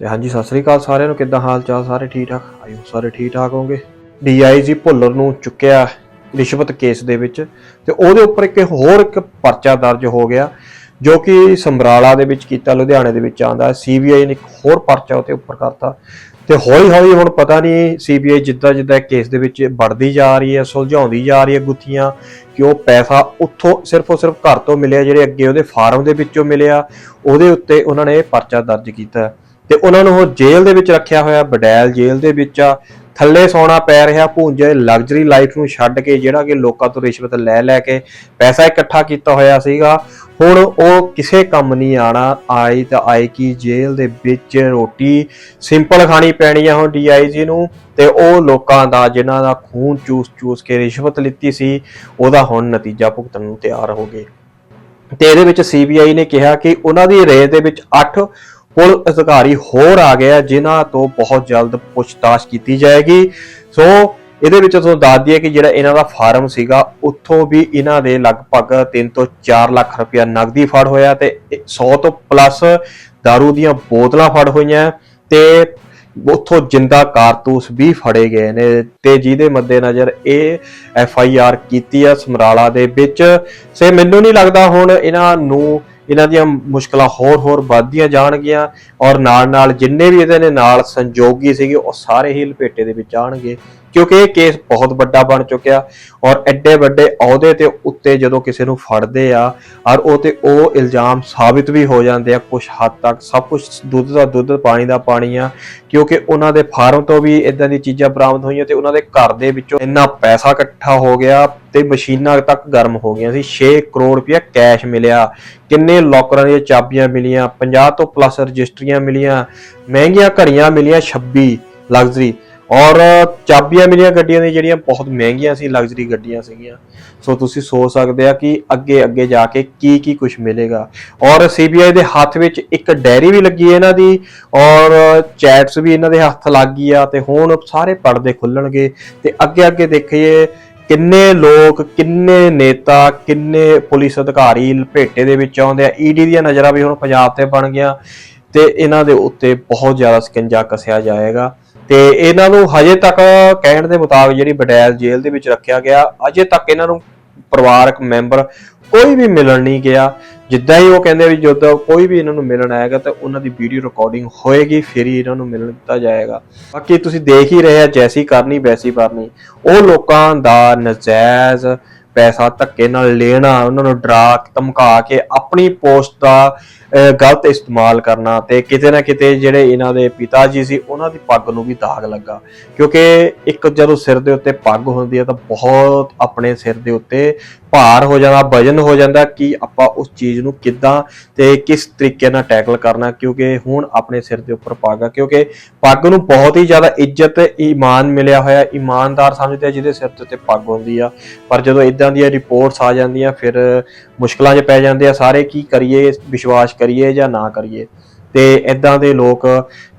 ਤੇ ਹਾਂਜੀ, ਸਤਿ ਸ੍ਰੀ ਅਕਾਲ ਸਾਰਿਆਂ ਨੂੰ। ਕਿੱਦਾਂ ਹਾਲ ਚਾਲ? ਸਾਰੇ ਠੀਕ ਠਾਕ? ਆਇਓ, ਸਾਰੇ ਠੀਕ ਠਾਕ ਹੋਗੇ ਡੀਆਈਜੀ ਭੁੱਲਰ ਨੂੰ ਚੁੱਕਿਆ ਰਿਸ਼ਵਤ ਕੇਸ ਦੇ ਵਿੱਚ ਤੇ ਉਹਦੇ ਉੱਪਰ ਇੱਕ ਹੋਰ ਇੱਕ ਪਰਚਾ ਦਰਜ ਹੋ ਗਿਆ, ਜੋ ਕਿ ਸਮਰਾਲਾ ਦੇ ਵਿੱਚ ਕੀਤਾ, ਲੁਧਿਆਣੇ ਦੇ ਵਿੱਚ ਆਂਦਾ ਸੀਬੀਆਈ ਨੇ ਇੱਕ ਹੋਰ ਪਰਚਾ ਉਹਦੇ ਉੱਪਰ ਕਰਤਾ। ਤੇ ਹੌਲੀ ਹੌਲੀ ਹੁਣ ਪਤਾ ਨਹੀਂ ਸੀਬੀਆਈ ਜਿੱਦਾਂ ਜਿੱਦਾਂ ਕੇਸ ਦੇ ਵਿੱਚ ਵੜਦੀ ਜਾ ਰਹੀ ਹੈ, ਸੁਲਝਾਉਂਦੀ ਜਾ ਰਹੀ ਹੈ ਗੁੱਥੀਆਂ, ਕਿ ਉਹ ਪੈਸਾ ਉੱਥੋਂ ਸਿਰਫ ਉਹ ਸਿਰਫ ਘਰ ਤੋਂ ਮਿਲਿਆ, ਜਿਹੜੇ ਅੱਗੇ ਉਹਦੇ ਫਾਰਮ ਦੇ ਵਿੱਚੋਂ ਮਿਲਿਆ, ਉਹਦੇ ਉੱਤੇ ਉਹਨਾਂ ਨੇ ਪਰਚਾ ਦਰਜ ਕੀਤਾ। ਤੇ ਉਹਨਾਂ ਨੂੰ ਉਹ ਜੇਲ੍ਹ ਦੇ ਵਿੱਚ ਰੱਖਿਆ ਹੋਇਆ ਬਡੈਲ ਜੇਲ੍ਹ ਦੇ ਵਿੱਚ ਆ। ਥੱਲੇ ਸੌਣਾ ਪੈ ਰਿਹਾ ਭੂੰਜੇ ਲਗਜ਼ਰੀ ਲਾਈਫ ਨੂੰ ਛੱਡ ਕੇ ਜਿਹੜਾ ਕਿ ਲੋਕਾਂ ਤੋਂ ਰਿਸ਼ਵਤ ਲੈ ਲੈ ਕੇ ਪੈਸਾ ਇਕੱਠਾ ਕੀਤਾ ਹੋਇਆ ਸੀਗਾ। ਹੁਣ ਉਹ ਕਿਸੇ ਕੰਮ ਨਹੀਂ ਆਣਾ, ਆਈ ਤਾਂ ਆਈ ਕੀ ਜੇਲ੍ਹ ਦੇ ਵਿੱਚ ਰੋਟੀ ਸਿੰਪਲ ਖਾਣੀ ਪੈਣੀ ਆ ਹੁਣ ਡੀਆਈਜੀ ਨੂੰ ਤੇ ਉਹ ਲੋਕਾਂ ਦਾ, ਜਿਨ੍ਹਾਂ ਦਾ ਖੂਨ ਚੂਸ ਚੂਸ ਕੇ ਰਿਸ਼ਵਤ ਲਿੱਤੀ ਸੀ, ਉਹਦਾ ਹੁਣ ਨਤੀਜਾ ਭੁਗਤਣ ਨੂੰ ਤਿਆਰ ਹੋ ਗਏ। ਤੇ ਇਹਦੇ ਵਿੱਚ ਸੀਬੀਆਈ ਨੇ ਕਿਹਾ ਕਿ ਉਹਨਾਂ ਦੀ ਰੇਸ ਦੇ ਵਿੱਚ 8 ਪੁਲਿਸ ਅਧਿਕਾਰੀ ਹੋਰ ਆ ਗਏ ਆ, ਜਿਨ੍ਹਾਂ ਤੋਂ ਬਹੁਤ ਜਲਦ ਪੁੱਛਤਾਛ ਕੀਤੀ ਜਾਏਗੀ। ਸੋ ਇਹਦੇ ਵਿੱਚ ਤੁਹਾਨੂੰ ਦੱਸ ਦਈਏ ਕਿ ਜਿਹੜਾ ਇਹਨਾਂ ਦਾ ਫਾਰਮ ਸੀਗਾ, ਉੱਥੋਂ ਵੀ ਇਹਨਾਂ ਦੇ ਲਗਭਗ 3 ਤੋਂ 4 ਲੱਖ ਰੁਪਇਆ ਨਗਦੀ ਫੜ ਹੋਇਆ ਤੇ 100 ਤੋਂ ਪਲੱਸ दारू ਦੀਆਂ ਬੋਤਲਾਂ ਫੜ ਹੋਈਆਂ ਤੇ ਉੱਥੋਂ ਜਿੰਦਾ ਕਾਰਤੂਸ ਵੀ ਫੜੇ ਗਏ ਨੇ ਤੇ ਜਿਹਦੇ ਮੱਦੇਨਜ਼ਰ ਇਹ ਐਫ ਆਈ ਆਰ ਕੀਤੀ ਆ ਸਮਰਾਲਾ ਦੇ ਵਿੱਚ। ਸੇ ਮੈਨੂੰ ਨਹੀਂ ਲੱਗਦਾ ਹੁਣ ਇਹਨਾਂ ਨੂੰ ਇਹਨਾਂ ਦੀਆਂ ਮੁਸ਼ਕਲਾਂ ਹੋਰ ਹੋਰ ਵੱਧਦੀਆਂ ਜਾਣਗੀਆਂ ਔਰ ਨਾਲ ਨਾਲ ਜਿੰਨੇ ਵੀ ਇਹਦੇ ਨੇ ਨਾਲ ਸੰਜੋਗੀ ਸੀਗੇ, ਉਹ ਸਾਰੇ ਹੀ ਲਪੇਟੇ ਦੇ ਵਿੱਚ ਆਣਗੇ ਕਿਉਂਕਿ ਇਹ ਕੇਸ ਬਹੁਤ ਵੱਡਾ ਬਣ ਚੁੱਕਿਆ ਔਰ ਐਡੇ ਵੱਡੇ ਅਹੁਦੇ ਤੇ ਉੱਤੇ ਜਦੋਂ ਕਿਸੇ ਨੂੰ ਫੜਦੇ ਆ, ਔਰ ਉਹ ਤੇ ਉਹ ਇਲਜ਼ਾਮ ਸਾਬਿਤ ਵੀ ਹੋ ਜਾਂਦੇ ਆ ਕੁਝ ਹੱਦ ਤੱਕ, ਸਭ ਕੁਝ ਦੁੱਧ ਦਾ ਦੁੱਧ, ਪਾਣੀ ਦਾ ਪਾਣੀ ਆ, ਕਿਉਂਕਿ ਉਹਨਾਂ ਦੇ ਫਾਰਮ ਤੋਂ ਵੀ ਇਦਾਂ ਦੀ ਚੀਜ਼ਾਂ ਬਰਾਮਦ ਹੋਈਆਂ ਤੇ ਉਹਨਾਂ ਦੇ ਘਰ ਦੇ ਵਿੱਚੋਂ ਇੰਨਾ ਪੈਸਾ ਇਕੱਠਾ ਹੋ ਗਿਆ ਤੇ ਮਸ਼ੀਨਾਂ ਤੱਕ ਗਰਮ ਹੋ ਗਈਆਂ ਸੀ 6 ਕਰੋੜ ਰੁਪਇਆ ਕੈਸ਼ ਮਿਲਿਆ, ਕਿੰਨੇ ਲੋਕਰਾਂ ਦੀਆਂ ਚਾਬੀਆਂ ਮਿਲੀਆਂ 50 ਤੋਂ ਪਲੱਸ ਰਜਿਸਟਰੀਆਂ ਮਿਲੀਆਂ, ਮਹਿੰਗੀਆਂ ਘੜੀਆਂ ਮਿਲੀਆਂ 26 ਲਗਜ਼ਰੀ ਔਰ ਚਾਬੀਆਂ ਮਿਲੀਆਂ ਗੱਡੀਆਂ ਦੀਆਂ ਜਿਹੜੀਆਂ ਬਹੁਤ ਮਹਿੰਗੀਆਂ ਸੀ ਲਗਜ਼ਰੀ ਗੱਡੀਆਂ ਸੀਗੀਆਂ। ਸੋ ਤੁਸੀਂ ਸੋਚ ਸਕਦੇ ਆ ਕਿ ਅੱਗੇ ਅੱਗੇ ਜਾ ਕੇ ਕੀ ਕੀ ਕੁਝ ਮਿਲੇਗਾ। ਔਰ ਸੀਬੀਆਈ ਦੇ ਹੱਥ ਵਿੱਚ ਇੱਕ ਡੈਰੀ ਵੀ ਲੱਗੀ ਹੈ ਇਹਨਾਂ ਦੀ, ਔਰ ਚੈਟਸ ਵੀ ਇਹਨਾਂ ਦੇ ਹੱਥ ਲੱਗ ਗਈ ਆ ਤੇ ਹੁਣ ਸਾਰੇ ਪਰਦੇ ਖੁੱਲਣਗੇ ਤੇ ਅੱਗੇ ਅੱਗੇ ਦੇਖੀਏ ਕਿੰਨੇ ਲੋਕ, ਕਿੰਨੇ ਨੇਤਾ, ਕਿੰਨੇ ਪੁਲਿਸ ਅਧਿਕਾਰੀ ਲਪੇਟੇ ਦੇ ਵਿੱਚ ਆਉਂਦੇ ਆ। ਈਡੀ ਦੀਆਂ ਨਜ਼ਰਾਂ ਵੀ ਹੁਣ ਪੰਜਾਬ ਤੇ ਬਣ ਗਿਆ ਤੇ ਇਹਨਾਂ ਦੇ ਉੱਤੇ ਬਹੁਤ ਜ਼ਿਆਦਾ ਸਕੰਜਾ ਕਸਿਆ ਜਾਏਗਾ। ਤੇ ਇਹਨਾਂ ਨੂੰ ਹਜੇ ਤੱਕ ਕਹਿਣ ਦੇ ਮੁਤਾਬਕ ਜਿਹੜੀ ਬਟੈਲ ਜੇਲ੍ਹ ਦੇ ਵਿੱਚ ਰੱਖਿਆ ਗਿਆ ਅਜੇ ਤੱਕ ਇਹਨਾਂ ਨੂੰ ਪਰਿਵਾਰਕ ਮੈਂਬਰ ਕੋਈ ਵੀ ਮਿਲਣ ਨਹੀਂ ਗਿਆ। ਜਿੱਦਾਂ ਹੀ ਉਹ ਕਹਿੰਦੇ ਵੀ ਜਦੋਂ ਕੋਈ ਵੀ ਇਹਨਾਂ ਨੂੰ ਮਿਲਣ ਆਏਗਾ ਤਾਂ ਉਹਨਾਂ ਦੀ ਵੀਡੀਓ ਰਿਕਾਰਡਿੰਗ ਹੋਏਗੀ, ਫਿਰ ਹੀ ਇਹਨਾਂ ਨੂੰ ਮਿਲਣ ਦਿੱਤਾ ਜਾਏਗਾ। ਬਾਕੀ ਤੁਸੀਂ ਦੇਖ ਹੀ ਰਹੇ ਆ ਜੈਸੀ ਕਰਨੀ, ਵੈਸੀ ਕਰਨੀ। ਉਹ ਲੋਕਾਂ ਦਾ ਨਜਾਇਜ਼ ਪੈਸਾ ਧੱਕੇ ਨਾਲ ਲੈਣਾ ਉਹਨਾਂ ਨੂੰ ਡਰਾ ਧਮਕਾ ਕੇ ਆਪਣੀ ਪੋਸਟ ਦਾ ਅਹ, ਗਲਤ ਇਸਤੇਮਾਲ ਕਰਨਾ ਤੇ ਕਿਤੇ ਨਾ ਕਿਤੇ ਜਿਹੜੇ ਇਹਨਾਂ ਦੇ ਪਿਤਾ ਜੀ ਸੀ ਉਹਨਾਂ ਦੀ ਪੱਗ ਨੂੰ ਵੀ ਦਾਗ ਲੱਗਾ। ਕਿਉਂਕਿ ਇੱਕ ਜਦੋਂ ਸਿਰ ਦੇ ਉੱਤੇ ਪੱਗ ਹੁੰਦੀ ਹੈ ਤਾਂ ਬਹੁਤ ਆਪਣੇ ਸਿਰ ਦੇ ਉੱਤੇ ਭਾਰ ਹੋ ਜਾਂਦਾ, ਵਜਨ ਹੋ ਜਾਂਦਾ, ਕਿ ਆਪਾਂ ਉਸ ਚੀਜ਼ ਨੂੰ ਕਿੱਦਾਂ ਤੇ ਕਿਸ ਤਰੀਕੇ ਨਾਲ ਟੈਕਲ ਕਰਨਾ, ਕਿਉਂਕਿ ਹੁਣ ਆਪਣੇ ਸਿਰ ਦੇ ਉੱਪਰ ਪੱਗ ਆ, ਕਿਉਂਕਿ ਪੱਗ ਨੂੰ ਬਹੁਤ ਹੀ ਜ਼ਿਆਦਾ ਇੱਜ਼ਤ, ਈਮਾਨ ਮਿਲਿਆ ਹੋਇਆ ਇਮਾਨਦਾਰ ਸਮਝਦੇ ਆ ਜਿਹਦੇ ਸਿਰ ਦੇ ਉੱਤੇ ਪੱਗ ਹੁੰਦੀ ਆ, ਪਰ ਜਦੋਂ ਇਦਾਂ ਦੀਆਂ ਰਿਪੋਰਟਸ ਆ ਜਾਂਦੀਆਂ, ਫਿਰ ਮੁਸ਼ਕਲਾਂ 'ਚ ਪੈ ਜਾਂਦੇ ਆ, ਸਾਰੇ ਕੀ ਕਰੀਏ, ਵਿਸ਼ਵਾਸ ਕਰੀਏ ਜਾਂ ਨਾ ਕਰੀਏ। ਤੇ ਇਦਾਂ ਦੇ ਲੋਕ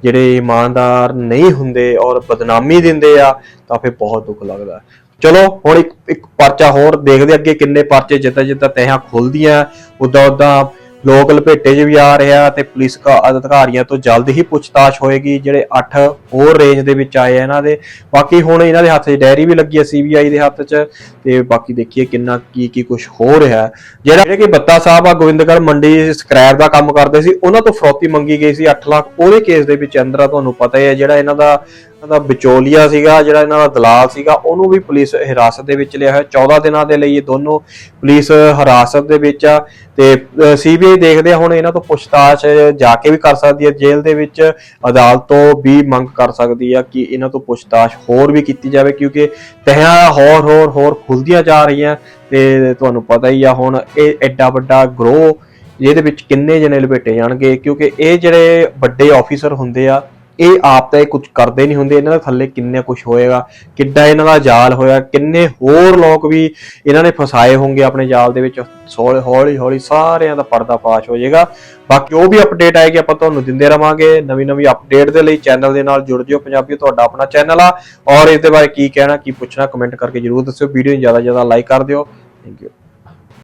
ਜਿਹੜੇ ਇਮਾਨਦਾਰ ਨਹੀਂ ਹੁੰਦੇ ਔਰ ਬਦਨਾਮੀ ਦਿੰਦੇ ਆ, ਤਾਂ ਫਿਰ ਬਹੁਤ ਦੁੱਖ ਲੱਗਦਾ। ਚਲੋ, ਹੁਣ ਇੱਕ ਇੱਕ ਪਰਚਾ ਹੋਰ ਦੇਖਦੇ ਅੱਗੇ ਕਿੰਨੇ ਪਰਚੇ ਜਿੱਦਾਂ ਜਿੱਦਾਂ ਤਹਾਂ ਖੁੱਲਦੀਆਂ, ਉਦਾਂ ਉਦਾਂ ਲੋਕ ਲਪੇਟੇ 'ਚ ਵੀ ਆ ਰਿਹਾ ਤੇ ਪੁਲਿਸ ਅਧਿਕਾਰੀਆਂ ਤੋਂ ਜਲਦ ਹੀ ਪੁੱਛਤਾਛ ਹੋਏਗੀ, ਜਿਹੜੇ 8 ਹੋਰ ਰੇਂਜ ਦੇ ਵਿੱਚ ਆਏ ਇਹਨਾਂ ਦੇ। ਬਾਕੀ ਹੁਣ ਇਹਨਾਂ ਦੇ ਹੱਥ 'ਚ ਡੈਰੀ ਵੀ ਲੱਗੀ ਹੈ ਸੀਬੀਆਈ ਦੇ ਹੱਥ 'ਚ ਤੇ ਬਾਕੀ ਦੇਖੀਏ ਕਿੰਨਾ ਕੀ ਕੀ ਕੁਝ ਹੋ ਰਿਹਾ। ਜਿਹੜਾ ਜਿਹੜੇ ਕਿ ਬੱਤਾ ਸਾਹਿਬ ਆ ਗੋਬਿੰਦਗੜ੍ਹ ਮੰਡੀ ਸਕ੍ਰੈਪ ਦਾ ਕੰਮ ਕਰਦੇ ਸੀ, ਉਹਨਾਂ ਤੋਂ ਫਰੋਤੀ ਮੰਗੀ ਗਈ ਸੀ 8 ਲੱਖ। ਉਹਦੇ ਕੇਸ ਦੇ ਵਿੱਚ ਅੰਦਰ ਤੁਹਾਨੂੰ ਪਤਾ ਹੀ ਹੈ ਜਿਹੜਾ ਇਹਨਾਂ ਦਾ ਇਹਨਾਂ ਦਾ ਵਿਚੋਲੀਆ ਸੀਗਾ, ਜਿਹੜਾ ਇਹਨਾਂ ਦਾ ਦਲਾਲ ਸੀਗਾ, ਉਹਨੂੰ ਵੀ ਪੁਲਿਸ ਹਿਰਾਸਤ ਦੇ ਵਿੱਚ ਲਿਆ ਹੋਇਆ। 14 ਦਿਨਾਂ ਦੇ ਲਈ ਇਹ ਦੋਨੋਂ ਪੁਲਿਸ ਹਿਰਾਸਤ ਦੇ ਵਿੱਚ ਆ ਤੇ ਸੀਬੀਆਈ ਦੇਖਦੇ ਆ, ਹੁਣ ਇਹਨਾਂ ਤੋਂ ਪੁੱਛਤਾਛ ਜਾ ਕੇ ਵੀ ਕਰ ਸਕਦੀ ਹੈ। ਜੇਲ੍ਹ ਦੇ ਵਿੱਚ ਅਦਾਲਤ ਤੋਂ ਵੀ ਮੰਗ ਕਰ ਸਕਦੀ ਆ ਕਿ ਇਹਨਾਂ ਤੋਂ ਪੁੱਛਤਾਛ ਹੋਰ ਵੀ ਕੀਤੀ ਜਾਵੇ, ਕਿਉਂਕਿ ਤਹਾਂ ਹੋਰ ਹੋਰ ਹੋਰ ਖੁੱਲਦੀਆਂ ਜਾ ਰਹੀਆਂ। ਤੇ ਤੁਹਾਨੂੰ ਪਤਾ ਹੀ ਆ, ਹੁਣ ਇਹ ਐਡਾ ਵੱਡਾ ਗਰੋਹ ਜਿਹਦੇ ਵਿੱਚ ਕਿੰਨੇ ਜਣੇ ਲਪੇਟੇ ਜਾਣਗੇ, ਕਿਉਂਕਿ ਇਹ ਜਿਹੜੇ ਵੱਡੇ ਆਫੀਸਰ ਹੁੰਦੇ ਆ ਇਹ ਆਪ ਤਾਂ ਇਹ ਕੁਝ ਕਰਦੇ ਨਹੀਂ ਹੁੰਦੇ, ਇਹਨਾਂ ਦੇ ਥੱਲੇ ਕਿੰਨੇ ਕੁਝ ਹੋਏਗਾ, ਕਿੱਡਾ ਇਹਨਾਂ ਦਾ ਜਾਲ ਹੋਇਆ, ਕਿੰਨੇ ਹੋਰ ਲੋਕ ਵੀ ਇਹਨਾਂ ਨੇ ਫਸਾਏ ਹੋਣਗੇ ਆਪਣੇ ਜਾਲ ਦੇ ਵਿੱਚ ਸੋਲ- ਹੌਲੀ ਹੌਲੀ ਸਾਰਿਆਂ ਦਾ ਪਰਦਾ ਪਾਸ਼ ਹੋ ਜਾਏਗਾ। ਬਾਕੀ ਉਹ ਵੀ ਅਪਡੇਟ ਆਏਗੀ, ਆਪਾਂ ਤੁਹਾਨੂੰ ਦਿੰਦੇ ਰਵਾਂਗੇ, ਨਵੀਂ ਨਵੀਂ ਅਪਡੇਟ ਦੇ ਲਈ ਚੈਨਲ ਦੇ ਨਾਲ ਜੁੜ ਜਿਓ ਪੰਜਾਬੀ ਤੁਹਾਡਾ ਆਪਣਾ ਚੈਨਲ ਆ। ਔਰ ਇਸ ਦੇ ਬਾਰੇ ਕੀ ਕਹਿਣਾ, ਕੀ ਪੁੱਛਣਾ ਕਮੈਂਟ ਕਰਕੇ ਜਰੂਰ ਦੱਸਿਓ ਵੀਡੀਓ ਨੂੰ ਜ਼ਿਆਦਾ ਜ਼ਿਆਦਾ ਲਾਈਕ ਕਰ ਦਿਓ। Thank you